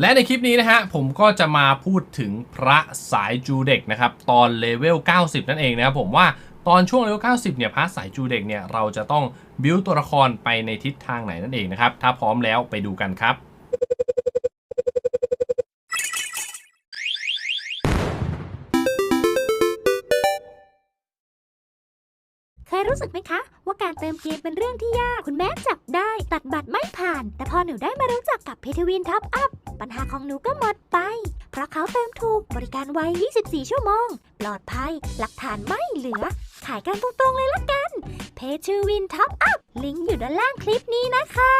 และในคลิปนี้นะฮะผมก็จะมาพูดถึงพระสายจูเด็กนะครับตอนเลเวล 90 นั่นเองนะครับผมว่าตอนช่วงเลเวล 90 เนี่ยพระสายจูเด็กเนี่ยเราจะต้องบิวตัวละครไปในทิศทางไหนนั่นเองนะครับถ้าพร้อมแล้วไปดูกันครับ รู้สึกไหมคะ ว่าการเติมเกมเป็นเรื่องที่ยาก คุณแม่จับได้ตัดบัตรไม่ผ่าน แต่พอหนูได้มารู้จักกับเพทวินท็อปอัพปัญหาของหนูก็หมดไป เพราะเขาเติมถูกบริการไว 24 ชั่วโมง ปลอดภัย หลักฐานไม่เหลือ ขายกันตรงๆเลยละกันเพทวินท็อปอัพลิงก์อยู่ด้านล่างคลิปนี้นะคะ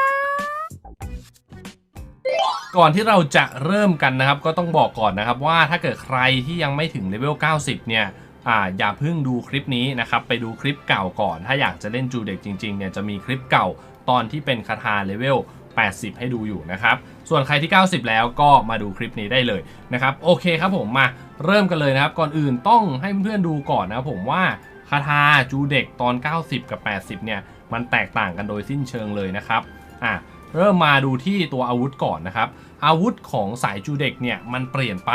ก่อนที่เราจะเริ่มกันนะครับ ก็ต้องบอกก่อนนะครับว่าถ้าเกิดใครที่ยังไม่ถึงเลเวล 90 เนี่ย อ่าอย่าเพิ่งดูคลิปนี้นะครับ ไปดูคลิปเก่าก่อน ถ้าอยากจะเล่นจูเด็กจริงๆเนี่ยจะมีคลิปเก่าตอนที่เป็นคาถาเลเวล 80 ให้ดูอยู่นะครับ ส่วนใครที่ 90 แล้วก็มาดูคลิปนี้ได้เลยนะครับ โอเคครับผมมาเริ่มกันเลยนะครับ ก่อนอื่นต้องให้เพื่อนๆดูก่อนนะผมว่าคาถาจูเด็กตอน 90 กับ 80 เนี่ยมันแตกต่างกันโดยสิ้นเชิงเลยนะครับอะเริ่มมาดูที่ตัวอาวุธก่อนนะครับ อาวุธของสายจูเด็กเนี่ยมันเปลี่ยนไป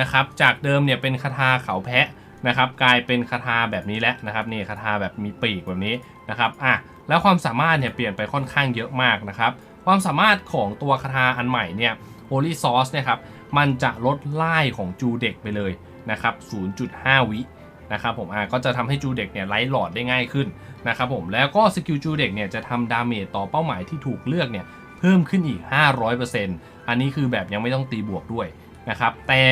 นะครับ จากเดิมเนี่ยเป็นคาถาเขาแพะ นะครับกลายเป็นคาถาแบบนี้แล้วนะครับนี่คาถาแบบมีปีกแบบนี้นะครับอะแล้วความสามารถเนี่ยเปลี่ยนไปค่อนข้างเยอะมากนะครับความสามารถของตัวคาถาอันใหม่เนี่ย Holy Sauce เนี่ยครับมันจะลดไล่ของจูเด็กไปเลยนะครับ 0.5 วินะครับผมอะก็จะทำให้จูเด็กเนี่ยไล่หลอดได้ง่ายขึ้นนะครับผมแล้วก็สกิลจูเด็กเนี่ยจะทำดาเมจต่อเป้าหมายที่ถูกเลือกเนี่ยเพิ่มขึ้นอีก 500%อันนี้คือแบบยังไม่ต้องตีบวกด้วยนะครับแต่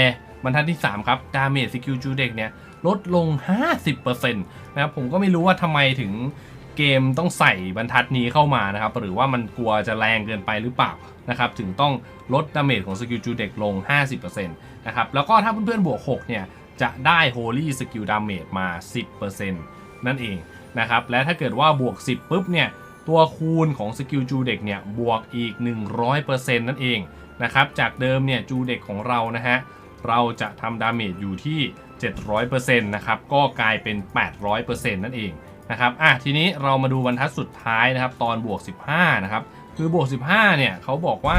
บรรทัดที่ 3 ครับดาเมจสกิลจูเด็กเนี่ย ลดลง 50%นะครับผมก็ไม่รู้ว่าทำไมถึงเกมต้องใส่บรรทัดนี้เข้ามานะครับ หรือว่ามันกลัวจะแรงเกินไปหรือเปล่านะครับถึงต้องลดดาเมจของสกิลจูเด็กลง 50%นะครับแล้วก็ถ้าเพื่อนๆบวก 6 เนี่ย จะได้ Holy Skill Damage มา 10%นั่นเองนะครับและถ้าเกิดว่าบวก 10 ปุ๊บเนี่ย ตัวคูณของสกิลจูเด็กเนี่ย บวกอีก 100%นั่นเองนะครับจากเดิมเนี่ยจูเด็กของเรานะฮะ เราจะทำดาเมจอยู่ที่ 700%นะครับก็กลายเป็น 800%นั่นเองนะครับอะทีนี้เรามาดูบรรทัดสุดท้ายนะครับตอนบวก 15นะครับคือบวก 15เนี่ยเขาบอกว่า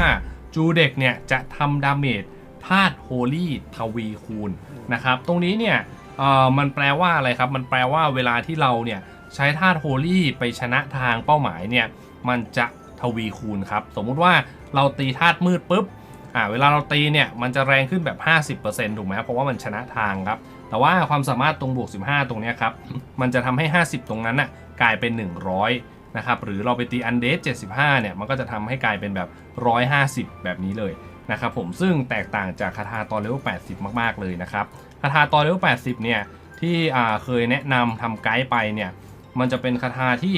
จูเด็กเนี่ยจะทำดาเมจธาตุโฮลี่ทวีคูณนะครับตรงนี้เนี่ยเอ่อมันแปลว่าอะไรครับ มันแปลว่าเวลาที่เราเนี่ยใช้ธาตุโฮลี่ไปชนะทางเป้าหมายเนี่ยมันจะทวีคูณครับ สมมุติว่าเราตีธาตุมืดปุ๊บ อ่าเวลาเราตีเนี่ยมันจะแรงขึ้นแบบ 50%ถูกไหมเพราะว่ามันชนะทางครับ แต่ว่าความสามารถตรงบวก 15 ตรงนี้ครับ มันจะทำให้ 50 ตรงนั้นน่ะกลายเป็น 100นะครับหรือเราไปตีอันเดส75 เนี่ยมันก็จะทำให้กลายเป็นแบบ 150 แบบนี้เลยนะครับผมซึ่งแตกต่างจากคาถาตอนเลเวล80 มาก ๆ เลยนะครับคาถาตอนเลเวล80 เนี่ยที่อ่าเคยแนะนำทำไกด์ไปเนี่ยมันจะเป็นคาถาที่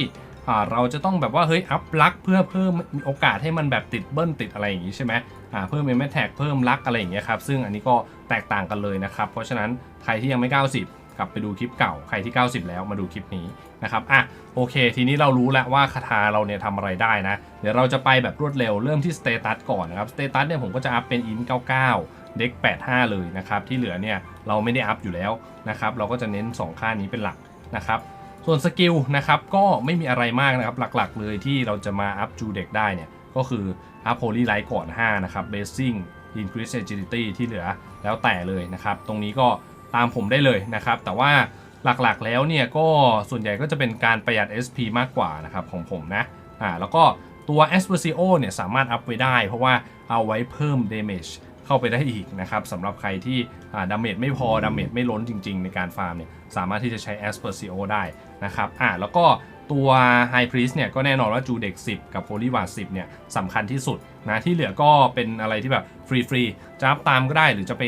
เราจะต้องแบบว่าเฮ้ยอัพลักเพื่อเพิ่มโอกาสให้มันแบบติดเบิ้ลติดอะไรอย่างงี้ใช่ไหมอ่าเพิ่มเอเมทแท็กเพิ่มลักอะไรอย่างเงี้ยครับซึ่งอันนี้ก็แตกต่างกันเลยนะครับ เพราะฉะนั้นใครที่ยังไม่ 90 กลับไปดูคลิปเก่าใครที่ 90 แล้วมาดูคลิปนี้นะครับอะโอเค ทีนี้เรารู้แล้วว่าคาถาเราเนี่ยทำอะไรได้นะ เดี๋ยวเราจะไปแบบรวดเร็วเริ่มที่สเตตัสก่อนนะครับสเตตัสเนี่ยผมก็จะอัพเป็นอิน99เด็ก85 เลยนะครับที่เหลือเนี่ยเราไม่ได้อัพอยู่แล้วนะครับเราก็จะเน้น 2 ค่านี้เป็นหลักนะครับ ส่วนสกิลนะครับก็ไม่มีอะไรมากนะครับหลักๆ เลยที่เราจะมาอัพจูเด็กได้เนี่ยก็คืออัพโ o ลีไลท์ก่อน 5 นะครับเบสซิ่ง increase agility ที่เหลือแล้วแต่เลยนะครับ ตรงนี้ก็ตามผมได้เลยนะครับ แต่ว่าหลักๆแล้วเนี่ยก็ส่วนใหญ่ก็จะเป็นการประหยัด SP มากกว่านะครับของผมนะอ่าแล้วก็ตัว a s p e r c i o เนี่ยสามารถอัพไว้ได้ เพราะว่าเอาไว้เพิ่ม damage เข้าไปได้อีกนะครับสำหรับใครที่ดาเมจไม่พอดาเมจไม่ล้นจริง ๆ ในการฟาร์มเนี่ยสามารถที่จะใช้ a s p e r c i o ได้นะครับอ่าแล้วก็ตัว High Priest เนี่ยก็แน่นอนว่าจูเด็ก10 กับ Holy w a r 10เนี่ยสำคัญที่สุดนะที่เหลือก็เป็นอะไรที่แบบฟรีๆจะอัพตามก็ได้หรือจะไป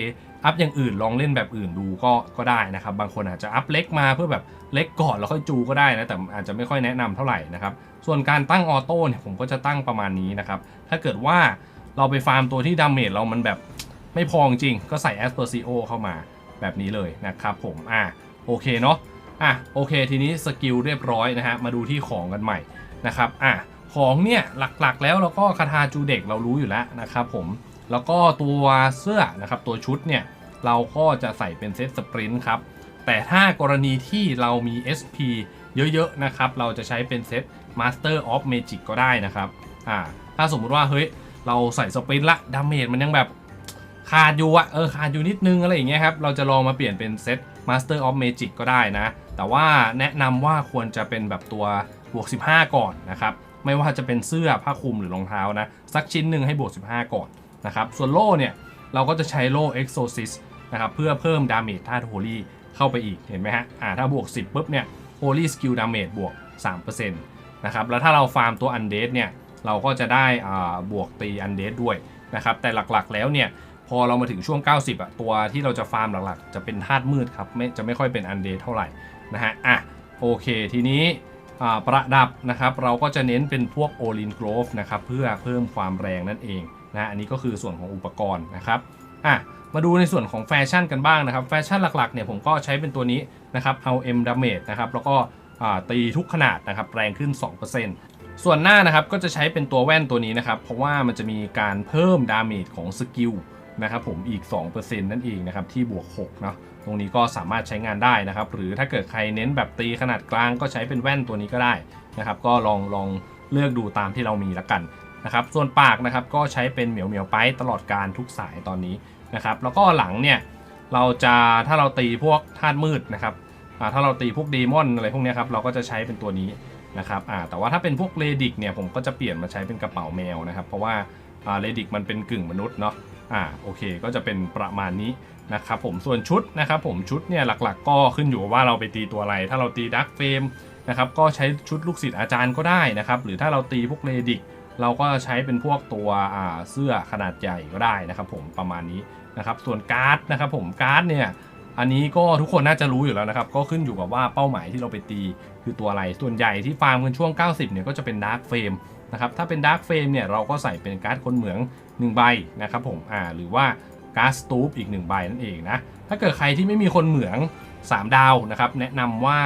อัพอย่างอื่นลองเล่นแบบอื่นดูก็ก็ได้นะครับ บางคนอาจจะอัพเล็กมาเพื่อแบบเล็กก่อนแล้วค่อยจูก็ได้นะแต่อาจจะไม่ค่อยแนะนำเท่าไหร่นะครับ ส่วนการตั้งออโต้เนี่ยผมก็จะตั้งประมาณนี้นะครับ ถ้าเกิดว่าเราไปฟาร์มตัวที่ดาเมจเรามันแบบ ไม่พอจริงก็ใส่แอสเปอร์ซิโอเข้ามาแบบนี้เลยนะครับผมอะโอเคเนาะอะโอเคทีนี้สกิลเรียบร้อยนะฮะมาดูที่ของกันใหม่นะครับอะของเนี่ยหลักๆแล้วเราก็คาถาจูเด็กเรารู้อยู่แล้วนะครับผมแล้วก็ตัวเสื้อนะครับตัวชุดเนี่ยเราก็จะใส่เป็นเซตสปรินต์ครับแต่ถ้ากรณีที่เรามี SP เยอะๆนะครับเราจะใช้เป็นเซต Master of Magic ก็ได้นะครับอ่าถ้าสมมุติว่าเฮ้ยเราใส่สปรินต์ละดาเมจมันยังแบบ ขาดอยู่อะเออขาดอยู่นิดนึงอะไรอย่างเงี้ยครับเราจะลองมาเปลี่ยนเป็นเซต Master of Magic ก็ได้นะ แต่ว่าแนะนำว่าควรจะเป็นแบบตัวบวก 15 ก่อนนะครับไม่ว่าจะเป็นเสื้อผ้าคลุมหรือรองเท้านะสักชิ้นหนึ่งให้บวก 15 ก่อนนะครับส่วนโล่เนี่ยเราก็จะใช้โล่ Exorcist นะครับเพื่อเพิ่มดาเมจธาตุ Holy เข้าไปอีกเห็นไหมฮะอ่าถ้าบวก 10ปุ๊บเนี่ย Holy Skill Damage บวก 3%นะครับแล้วถ้าเราฟาร์มตัว Undead เนี่ยเราก็จะได้อ่าบวกตี Undead ด้วยนะครับแต่หลักๆแล้วเนี่ย พอเรามาถึงช่วง 90อะตัวที่เราจะฟาร์มหลักๆ จะเป็นธาตุมืดครับไม่จะไม่ค่อยเป็นอันเดย์เท่าไหร่นะฮะอะโอเคทีนี้ประดับนะครับเราก็จะเน้นเป็นพวกโอลินโกรฟนะครับเพื่อเพิ่มความแรงนั่นเองนะอันนี้ก็คือส่วนของอุปกรณ์นะครับอะมาดูในส่วนของแฟชั่นกันบ้างนะครับแฟชั่นหลักๆเนี่ยผมก็ใช้เป็นตัวนี้นะครับเอา M Damage นะครับแล้วก็ตีทุกขนาดนะครับแรงขึ้น 2%ส่วนหน้านะครับก็จะใช้เป็นตัวแว่นตัวนี้นะครับเพราะว่ามันจะมีการเพิ่มดาเมจของสกิล นะครับผมอีก 2%นั่นเองนะครับที่บวก6เนาะตรงนี้ก็สามารถใช้งานได้นะครับ หรือถ้าเกิดใครเน้นแบบตีขนาดกลางก็ใช้เป็นแว่นตัวนี้ก็ได้นะครับ ก็ลองลองเลือกดูตามที่เรามีละกันนะครับส่วนปากนะครับก็ใช้เป็นเหมียวเหมียวไปตลอดการทุกสายตอนนี้นะครับ แล้วก็หลังเนี่ยเราจะถ้าเราตีพวกธาตุมืดนะครับถ้าเราตีพวกเดมอนอะไรพวกนี้ครับเราก็จะใช้เป็นตัวนี้นะครับแต่ว่าถ้าเป็นพวกเลดิกเนี่ยผมก็จะเปลี่ยนมาใช้เป็นกระเป๋าแมวนะครับ เพราะว่าเลดิกมันเป็นกึ่งมนุษย์เนาะ อ่าโอเคก็จะเป็นประมาณนี้นะครับผมส่วนชุดนะครับผมชุดเนี่ยหลักๆ ก็ขึ้นอยู่กับว่าเราไปตีตัวอะไร ถ้าเราตีดักเฟมนะครับก็ใช้ชุดลูกศิษย์อาจารย์ก็ได้นะครับหรือถ้าเราตีพวกเลดิกเราก็ใช้เป็นพวกตัวเสื้อขนาดใหญ่ก็ได้นะครับผมประมาณนี้นะครับส่วนการ์ดนะครับผมการ์ดเนี่ยอันนี้ก็ทุกคนน่าจะรู้อยู่แล้วนะครับ ก็ขึ้นอยู่กับว่าเป้าหมายที่เราไปตีคือตัวอะไร ส่วนใหญ่ที่ฟาร์มกันช่วง 90เนี่ยก็จะเป็นดาร์กเฟรม นะครับถ้าเป็นดาร์กเฟรมเนี่ยเราก็ใส่เป็นการ์ดคนเหมือง 1 ใบนะครับผมอ่าหรือว่าการ์ดสตูปอีก 1 ใบนั่นเองนะถ้าเกิดใครที่ไม่มีคนเหมือง 3 ดาวนะครับแนะนำว่า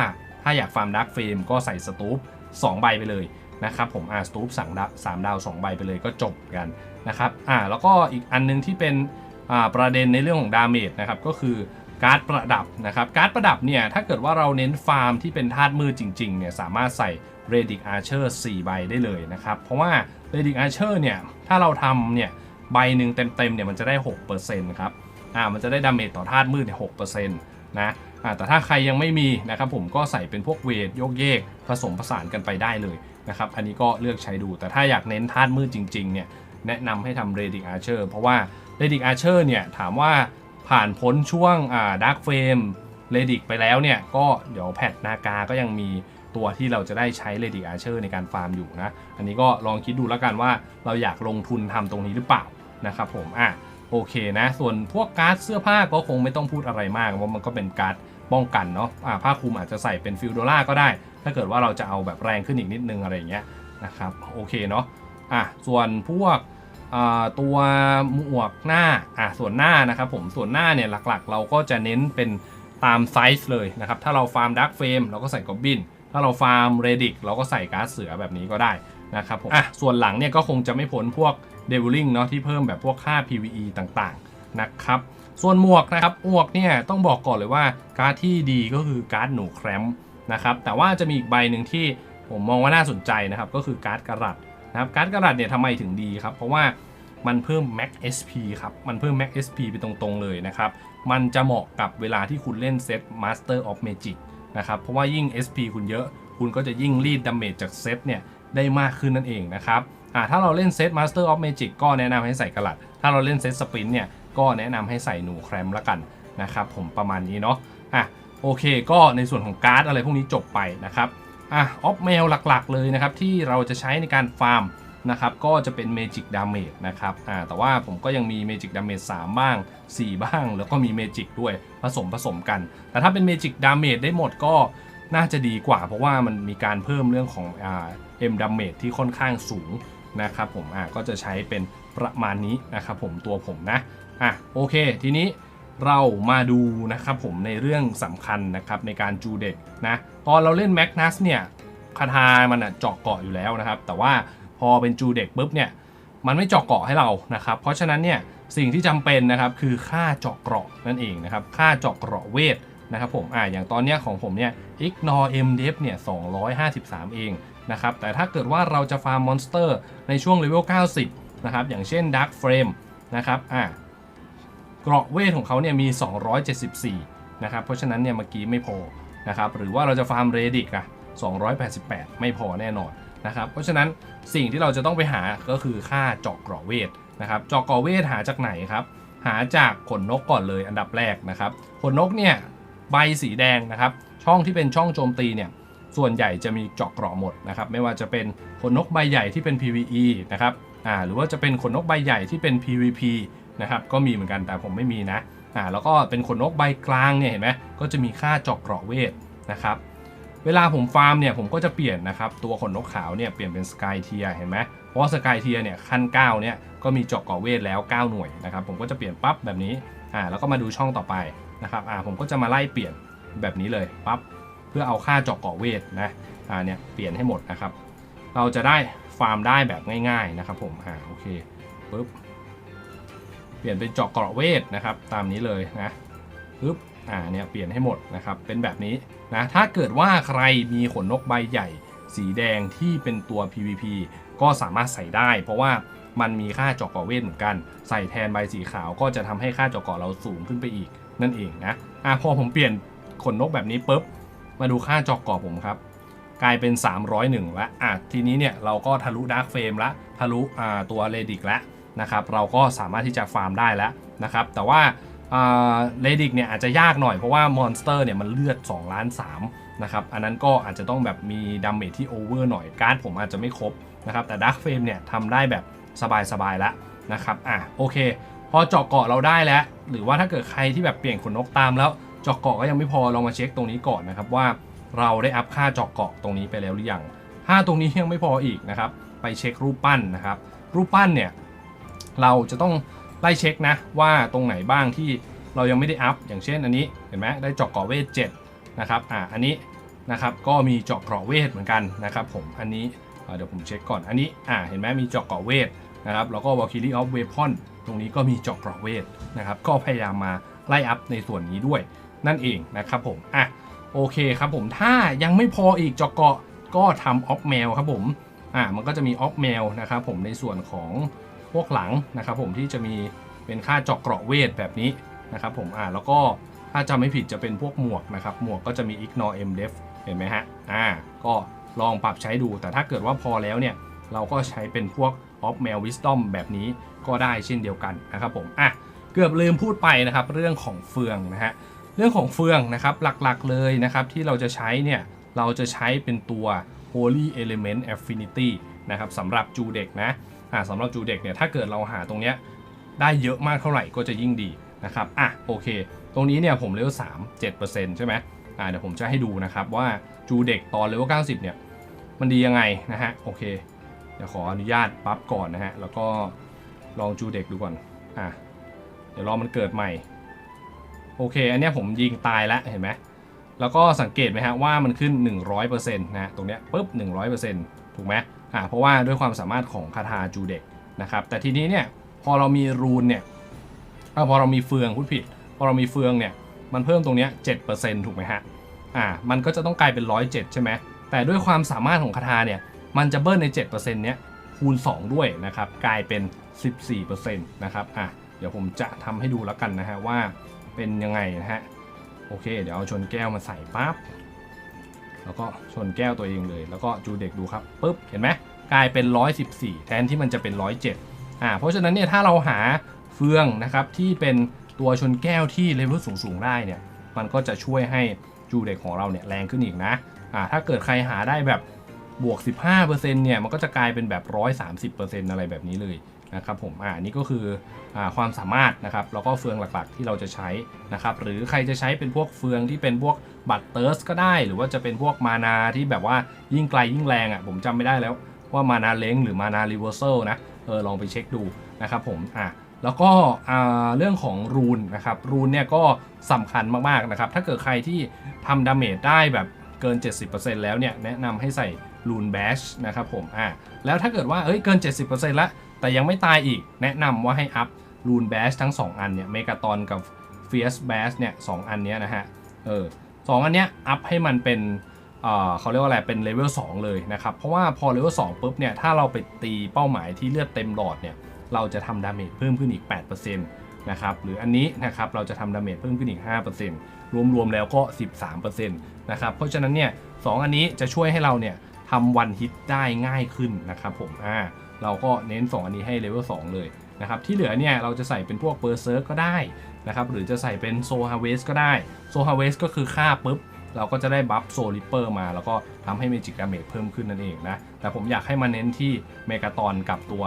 ถ้าอยากฟาร์มดักเฟรมก็ใส่สตูป2ใบไปเลยนะครับผมอ่าสตูปสั่งดาวสามดาว2ใบไปเลยก็จบกันนะครับอ่าแล้วก็อีกอันนึงที่เป็นอ่าประเด็นในเรื่องของดาเมจนะครับก็คือ การ์ดประดับนะครับการ์ดประดับเนี่ยถ้าเกิดว่าเราเน้นฟาร์มที่เป็นธาตุมืดจริงๆเนี่ยสามารถใส่ r e d i c Archer 4ใบได้เลยนะครับเพราะว่า r e d i c Archer เนี่ยถ้าเราทำเนี่ยใบหนึ่งเต็มๆเนี่ยมันจะได้ 6%ครับอ่ามันจะได้ดาเมจต่อธาตุมืดเนี่ย6%นะอ่าแต่ถ้าใครยังไม่มีนะครับผมก็ใส่เป็นพวกเวทโยกเยกผสมผสานกันไปได้เลยนะครับอันนี้ก็เลือกใช้ดู แต่ถ้าอยากเน้นธาตุมืดจริงๆเนี่ยแนะนำให้ทำเรดิกอาร์เชอร์เพราะว่าเรดิกอาร์เชอร์เนี่ยถามว่า ผ่านพ้นช่วงอ่าดักเฟรมเรดิกไปแล้วเนี่ย ก็เดี๋ยวแพทนากาก็ยังมีตัวที่เราจะได้ใช้เรดิกอาร์เชอร์ในการฟาร์มอยู่นะ อันนี้ก็ลองคิดดูแล้วกันว่าเราอยากลงทุนทำตรงนี้หรือเปล่านะครับผมอะโอเคนะ ส่วนพวกการ์ดเสื้อผ้าก็คงไม่ต้องพูดอะไรมากเพราะมันก็เป็นการ์ดป้องกันเนาะอ่าผ้าคลุมอาจจะใส่เป็นฟิลโดล่าก็ได้ ถ้าเกิดว่าเราจะเอาแบบแรงขึ้นอีกนิดนึงอะไรอย่างเงี้ยนะครับโอเคเนาะอะส่วนพวก ตัวหมวกหน้าอะส่วนหน้านะครับผมส่วนหน้าเนี่ยหลักๆ เราก็จะเน้นเป็นตามไซส์เลยนะครับถ้าเราฟาร์มดักเฟรมเราก็ใส่กอบบินถ้าเราฟาร์มเรดิกเราก็ใส่การ์ดเสือแบบนี้ก็ได้นะครับผมอะส่วนหลังเนี่ยก็คงจะไม่พ้นพวกเดวิลลิงเนาะที่เพิ่มแบบพวกค่า PVE ต่างๆนะครับส่วนหมวกนะครับหมวกเนี่ยต้องบอกก่อนเลยว่าการ์ดที่ดีก็คือการ์ดหนูแครมป์นะครับแต่ว่าจะมีอีกใบหนึ่งที่ผมมองว่าน่าสนใจนะครับก็คือการ์ดกระรัด นะครับการ์ดกระรัดเนี่ยทำไมถึงดีครับ เพราะว่ามันเพิ่ม Max SP ครับ มันเพิ่ม Max SP ไปตรงๆเลยนะครับ มันจะเหมาะกับเวลาที่คุณเล่นเซต Master of Magic นะครับ เพราะว่ายิ่ง SP คุณเยอะ คุณก็จะยิ่งรีดดาเมจจากเซตเนี่ยได้มากขึ้นนั่นเองนะครับอ่าถ้าเราเล่นเซต Master of Magic ก็แนะนำให้ใส่กระหลัดถ้าเราเล่นเซตสปรินเนี่ย ก็แนะนำให้ใส่หนูแครมละกันนะครับ ผมประมาณนี้เนาะ อะ โอเค ก็ในส่วนของการ์ดอะไรพวกนี้จบไปนะครับ อะออฟเมลหลักๆเลยนะครับที่เราจะใช้ในการฟาร์มนะครับก็จะเป็น Magic Damage นะครับอ่าแต่ว่าผมก็ยังมี Magic Damage 3บ้าง 4 บ้าง แล้วก็มี Magic ด้วยผสมผสมกัน แต่ถ้าเป็น Magic Damage ได้หมดก็น่าจะดีกว่า เพราะว่ามันมีการเพิ่มเรื่องของอ่า M Damage ที่ค่อนข้างสูงนะครับผมอะก็จะใช้เป็นประมาณนี้นะครับผมตัวผมนะอะโอเค ทีนี้ เรามาดูนะครับผมในเรื่องสำคัญนะครับในการจูเด็กนะตอนเราเล่นแมกนัสเนี่ยคาทามันอะเจาะเกาะอยู่แล้วนะครับ แต่ว่าพอเป็นจูเด็กปุ๊บเนี่ยมันไม่เจาะเกาะให้เรานะครับ เพราะฉะนั้นเนี่ยสิ่งที่จำเป็นนะครับคือค่าเจาะเกราะนั่นเองนะครับค่าเจาะเกราะเวทนะครับผมอ่าอย่างตอนเนี้ยของผมเนี่ย ignore m d e f เนี่ย253 เองนะครับแต่ถ้าเกิดว่าเราจะฟาร์มมอนสเตอร์ในช่วงเลเวล90นะครับอย่างเช่น Dark Frame นะครับอ่า กราะเวทของเขาเนี่ยมี 274 นะครับ เพราะฉะนั้นเนี่ยเมื่อกี้ไม่พอนะครับหรือว่าเราจะฟาร์มเรดิกอะ288 ไม่พอแน่นอนนะครับเพราะฉะนั้นสิ่งที่เราจะต้องไปหาก็คือค่าเจาะเกราะเวทนะครับเจาะเกราะเวทหาจากไหนครับหาจากขนนกก่อนเลยอันดับแรกนะครับขนนกเนี่ยใบสีแดงนะครับช่องที่เป็นช่องโจมตีเนี่ยส่วนใหญ่จะมีเจาะเกราะหมดนะครับไม่ว่าจะเป็นขนนกใบใหญ่ที่เป็น PVE นะครับอ่าหรือว่าจะเป็นขนนกใบใหญ่ที่เป็น PVP นะครับก็มีเหมือนกันแต่ผมไม่มีนะอ่าแล้วก็เป็นขนนกใบกลางเนี่ยเห็นไหมก็จะมีค่าเจาะเกราะเวทนะครับเวลาผมฟาร์มเนี่ยผมก็จะเปลี่ยนนะครับตัวขนนกขาวเนี่ยเปลี่ยนเป็นสกายเทียเห็นไหมเพราะว่าสกายเทียเนี่ยขั้น9เนี่ยก็มีเจาะเกราะเวทแล้ว 9 หน่วยนะครับผมก็จะเปลี่ยนปั๊บแบบนี้อ่าแล้วก็มาดูช่องต่อไปนะครับอ่าผมก็จะมาไล่เปลี่ยนแบบนี้เลยปั๊บเพื่อเอาค่าเจาะเกราะเวทนะอ่าเนี่ยเปลี่ยนให้หมดนะครับเราจะได้ฟาร์มได้แบบง่าย ๆนะครับผมอ่าโอเคปึ๊บ เปลี่ยนเป็นเจาะเกราะเวทนะครับ ตามนี้เลยนะปึ๊บอ่าเนี่ยเปลี่ยนให้หมดนะครับ เป็นแบบนี้นะ ถ้าเกิดว่าใครมีขนนกใบใหญ่ สีแดงที่เป็นตัว PVP ก็สามารถใส่ได้ เพราะว่ามันมีค่าเจาะเกราะเวทเหมือนกัน ใส่แทนใบสีขาวก็จะทำให้ค่าเจาะเกราะเราสูงขึ้นไปอีกนั่นเองนะอ่าพอผมเปลี่ยนขนนกแบบนี้ปุ๊บ มาดูค่าเจาะเกราะผมครับ กลายเป็น 301 แล้วอะทีนี้เนี่ยเราก็ทะลุดาร์กเฟรมละ ทะลุอ่าตัวเรดิกแล้ว นะครับเราก็สามารถที่จะฟาร์มได้แล้วนะครับแต่ว่าเรดิกเนี่ยอาจจะยากหน่อยเพราะว่ามอนสเตอร์เนี่ยมันเลือด2ล้าน3นะครับอันนั้นก็อาจจะต้องแบบมีดาเมจที่โอเวอร์หน่อยการ์ดผมอาจจะไม่ครบนะครับแต่ดาร์กเฟรมเนี่ยทำได้แบบสบายๆแล้วนะครับอะโอเค พอเจาะเกาะเราได้แล้ว หรือว่าถ้าเกิดใครที่แบบเปลี่ยนขนนกตามแล้วเจาะเกาะก็ยังไม่พอลองมาเช็คตรงนี้ก่อนนะครับว่าเราได้อัพค่าเจาะเกาะตรงนี้ไปแล้วหรือยังถ้าตรงนี้ยังไม่พออีกนะครับไปเช็ครูปปั้นนะครับรูปปั้นเนี่ย เราจะต้องไล่เช็คนะว่าตรงไหนบ้างที่เรายังไม่ได้อัพอย่างเช่นอันนี้เห็นไหมได้เจาะเกาะเวท7นะครับอ่าอันนี้นะครับก็มีเจาะเกราะเวทเหมือนกันนะครับผมอันนี้เดี๋ยวผมเช็คก่อนอันนี้อ่าเห็นไหมมีเจาะเกราะเวทนะครับแล้วก็ Valkyrie of Weapon ตรงนี้ก็มีเจาะเกราะเวทนะครับก็พยายามมาไล่อัพในส่วนนี้ด้วยนั่นเองนะครับผมอะโอเคครับผมถ้ายังไม่พออีกเจาะเกาะก็ทำออฟแมวครับผมอะมันก็จะมีออฟแมวนะครับผมในส่วนของ วกหลังนะครับผมที่จะมีเป็นค่าเจาะเกราะเวทแบบนี้นะครับผมอะแล้วก็ถ้าจำไม่ผิดจะเป็นพวกหมวกนะครับหมวกก็จะมี ignore m def เห็นไหมฮะอ่าก็ลองปรับใช้ดูแต่ถ้าเกิดว่าพอแล้วเนี่ยเราก็ใช้เป็นพวก off mail wisdom แบบนี้ก็ได้เช่นเดียวกันนะครับผมอะเกือบลืมพูดไปนะครับเรื่องของเฟืองนะฮะเรื่องของเฟืองนะครับหลักๆเลยนะครับที่เราจะใช้เนี่ยเราจะใช้เป็นตัว Holy Element Affinity นะครับสำหรับจูเด็กนะ สำหรับจูเด็กเนี่ยถ้าเกิดเราหาตรงเนี้ยได้เยอะมากเท่าไหร่ก็จะยิ่งดีนะครับอะโอเค ตรงนี้เนี่ยผมเลเวล3 7%ใช่ไหมอ่าเดี๋ยวผมจะให้ดูนะครับว่าจูเด็กตอนเลเวล90 เนี่ยมันดียังไงนะฮะโอเคเดี๋ยวขออนุญาตปั๊บก่อนนะฮะแล้วก็ลองจูเด็กดูก่อนอะเดี๋ยวรอมันเกิดใหม่โอเค อันนี้ผมยิงตายแล้วเห็นไหมแล้วก็สังเกตไหมฮะว่ามันขึ้น 100%นะฮะตรงเนี้ยปุ๊บ 100%ถูกไหม อ่าเพราะว่าด้วยความสามารถของคาถาจูเด็กนะครับแต่ทีนี้เนี่ยพอเรามีรูนเนี่ยอพอเรามีเฟืองพูดผิด พอเรามีเฟืองเนี่ยมันเพิ่มตรงเนี้ย7%ถูกไหมฮะอ่ามันก็จะต้องกลายเป็น 107 ใช่ไหมแต่ด้วยความสามารถของคาถาเนี่ยมันจะเบิ้ลใน 7%เนี้ยคูณ 2 ด้วยนะครับกลายเป็น 14%นะครับอะเดี๋ยวผมจะทำให้ดูแล้วกันนะฮะว่าเป็นยังไงนะฮะโอเค เดี๋ยวเอาชนแก้วมาใส่ปั๊บ แล้วก็ชนแก้วตัวเองเลย แล้วก็จูเด็กดูครับปุ๊บเห็นไหมกลายเป็น 114 แทนที่มันจะเป็น 107อ่าเพราะฉะนั้นเนี่ยถ้าเราหาเฟืองนะครับที่เป็นตัวชนแก้วที่เลเวลสูงๆได้เนี่ยมันก็จะช่วยให้จูเด็กของเราเนี่ยแรงขึ้นอีกนะอ่าถ้าเกิดใครหาได้แบบ บวก 15%เนี่ยมันก็จะกลายเป็นแบบ 130%อะไรแบบนี้เลยนะครับผมอ่านี่ก็คืออความสามารถนะครับแล้วก็เฟืองหลักๆที่เราจะใช้นะครับหรือใครจะใช้เป็นพวกเฟืองที่เป็นพวกบัตเตอร์สก็ได้ หรือว่าจะเป็นพวกมานาที่แบบว่ายิ่งไกลยิ่งแรงอะ่ะผมจำไม่ได้แล้วว่ามานาเล้งหรือมานารีเวอร์เซลนะเออลองไปเช็คดูนะครับผมอะแล้วก็เรื่องของรูนนะครับรูนเนี่ยก็สำคัญมากๆนะครับถ้าเกิดใครที่ทำดาเมจได้แบบเกิน 70%แล้วเนี่ยแนะนำให้ใส่รูนแบชนะครับผมอะแล้วถ้าเกิดว่าเอ้ยเกิน 70%ละแต่ยังไม่ตายอีกแนะนำว่าให้อัพรูนแบชทั้ง 2 อันเนี่ยเมกาตอนกับเฟียสแบชเนี่ยสอันเนี้ยนะฮะเออสองอันเนี้ยอัพให้มันเป็นเอ่อเขาเรียกว่าอะไรเป็นเลเวล2เลยนะครับ เพราะว่าพอเลเวล2ปุ๊บเนี่ยถ้าเราไปตีเป้าหมายที่เลือดเต็มหลอดเนี่ยเราจะทำดาเมจเพิ่มขึ้นอีก8%พนะครับหรืออันนี้นะครับเราจะทำดาเมจเพิ่มขึ้นอีก 5%รวมๆแล้วก็ 13%นะครับเพราะฉะนั้นเนี่ยสอันนี้จะช่วยให้เราเนี่ย ทำวันฮิตได้ง่ายขึ้นนะครับผมอ่าเราก็เน้น 2 อันนี้ให้เลเวล2เลยนะครับที่เหลือเนี่ยเราจะใส่เป็นพวกเบอร์เซิร์กก็ได้นะครับหรือจะใส่เป็นโซฮาเวสก็ได้โซฮาเวสก็คือค่าปุ๊บ เราก็จะได้บัฟโซลิปเปอร์มา แล้วก็ทำให้เมจิกดาเมจเพิ่มขึ้นนั่นเองนะ แต่ผมอยากให้มาเน้นที่เมกาตอนกับตัว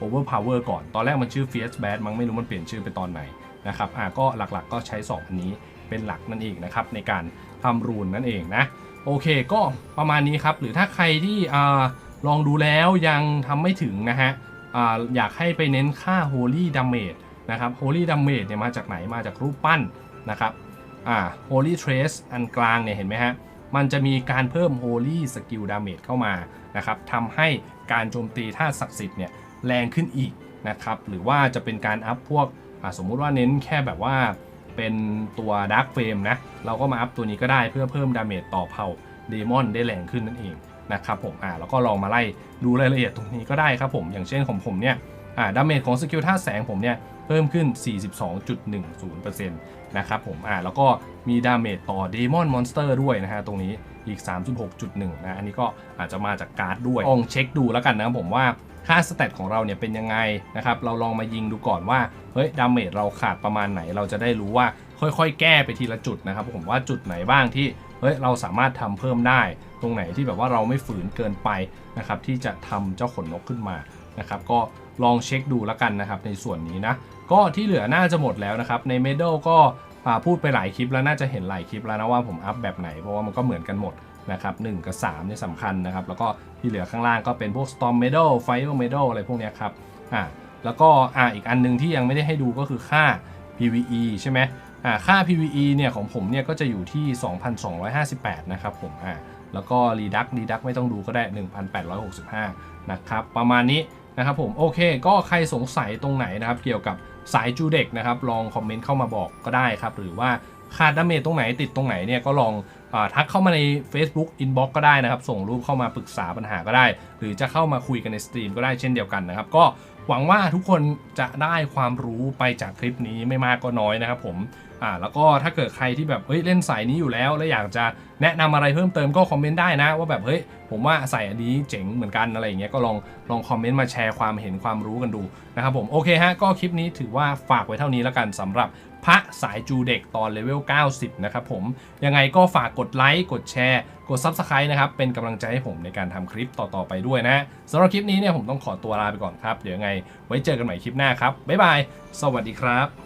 Overpower ก่อน ตอนแรกมันชื่อ Fierce Bad มั้งไม่รู้มันเปลี่ยนชื่อไปตอนไหนนะครับอะก็หลักๆก็ใช้ 2 อันนี้เป็นหลักนั่นเองนะครับในการทำรูนนั่นเองนะ โอเคก็ประมาณนี้ครับ หรือถ้าใครที่ลองดูแล้วยังทำไม่ถึงนะฮะอยากให้ไปเน้นค่า Holy Damage นะครับ Holy Damage เนี่ยมาจากไหนมาจากรูปปั้นนะครับอ่า Holy Trace อันกลางเนี่ยเห็นไหมฮะมันจะมีการเพิ่ม Holy Skill Damage เข้ามานะครับทำให้การโจมตีท่าตุศักดิ์สิทธิ์เนี่ยแรงขึ้นอีกนะครับหรือว่าจะเป็นการอัพพวกสมมุติว่าเน้นแค่แบบว่า เป็นตัว Dark Flame นะ เราก็มาอัพตัวนี้ก็ได้เพื่อเพิ่มดาเมจต่อเผ่าเดมอนได้แรงขึ้นนั่นเองนะครับผมอ่าแล้วก็ลองมาไล่ดูรายละเอียดตรงนี้ก็ได้ครับผม อย่างเช่นของผมเนี่ยอ่าดาเมจของสกิลท่าแสงผมเนี่ยเพิ่มขึ้น 42.10%นะครับผมอ่าแล้วก็มีดาเมจต่อเดมอนมอนสเตอร์ด้วยนะฮะตรงนี้อีก 36.1นะอันนี้ก็อาจจะมาจากการ์ดด้วยลองเช็คดูแล้วกันนะครับผมว่า ค่าสเตตของเราเนี่ยเป็นยังไงนะครับ เราลองมายิงดูก่อนว่า เฮ้ย ดาเมจเราขาดประมาณไหน เราจะได้รู้ว่าค่อยๆ แก้ไปทีละจุดนะครับ ผมว่าจุดไหนบ้างที่ เฮ้ย เราสามารถทำเพิ่มได้ ตรงไหนที่แบบว่าเราไม่ฝืนเกินไปนะครับ ที่จะทำเจ้าขนนกขึ้นมานะครับ ก็ลองเช็คดูแล้วกันนะครับ ในส่วนนี้นะ ก็ที่เหลือน่าจะหมดแล้วนะครับ ในเมด a l ก็อ่าพูดไปหลายคลิปแล้วน่าจะเห็นหลายคลิปแล้วนะว่าผมอัพแบบไหน เพราะว่ามันก็เหมือนกันหมด นะครับ1กับ3เนี่ยสำคัญนะครับ แล้วก็ที่เหลือข้างล่างก็เป็นพวก Storm Medal Fire Medal อะไรพวกนี้ครับอ่าแล้วก็อ่าอีกอันหนึงที่ยังไม่ได้ให้ดูก็คือค่า PVE ใช่ไหมอ่าค่า PVE เนี่ยของผมเนี่ยก็จะอยู่ที่ 2,258 นะครับผมอ่าแล้วก็ Reduct Reduct ไม่ต้องดูก็ได้ 1,865 นะครับ ประมาณนี้นะครับผมโอเค ก็ใครสงสัยตรงไหนนะครับ เกี่ยวกับสายจูเด็กนะครับ ลองคอมเมนต์เข้ามาบอกก็ได้ครับ หรือว่า ขาดดาเมจตรงไหนติดตรงไหนเนี่ยก็ลองอทักเข้ามาใน Facebook Inbox ก็ได้นะครับ ส่งรูปเข้ามาปรึกษาปัญหาก็ได้ หรือจะเข้ามาคุยกันในสตรีมก็ได้เช่นเดียวกันนะครับ ก็หวังว่าทุกคนจะได้ความรู้ไปจากคลิปนี้ไม่มากก็น้อยนะครับผมอ่าแล้วก็ถ้าเกิดใครที่แบบเฮ้ยเล่นสายนี้อยู่แล้ว แล้วอยากจะแนะนำอะไรเพิ่มเติมก็คอมเมนต์ได้นะ ว่าแบบเฮ้ยผมว่าใส่อันนี้เจ๋งเหมือนกันอะไรอย่างเงี้ยก็ลองลองคอมเมนต์มาแชร์ความเห็นความรู้กันดูนะครับผมโอเคฮะก็คลิปนี้ถือว่าฝากไว้เท่านี้แล้วกันสำหรับ พระสายจูเด็กตอนเลเวล 90 นะครับผม ยังไงก็ฝากกดไลค์ กดแชร์ กด Subscribe นะครับ เป็นกำลังใจให้ผมในการทำคลิปต่อ ๆ ไปด้วยนะสำหรับคลิปนี้เนี่ยผมต้องขอตัวลาไปก่อนครับ เดี๋ยวยังไงไว้เจอกันใหม่คลิปหน้าครับ บ๊ายบาย สวัสดีครับ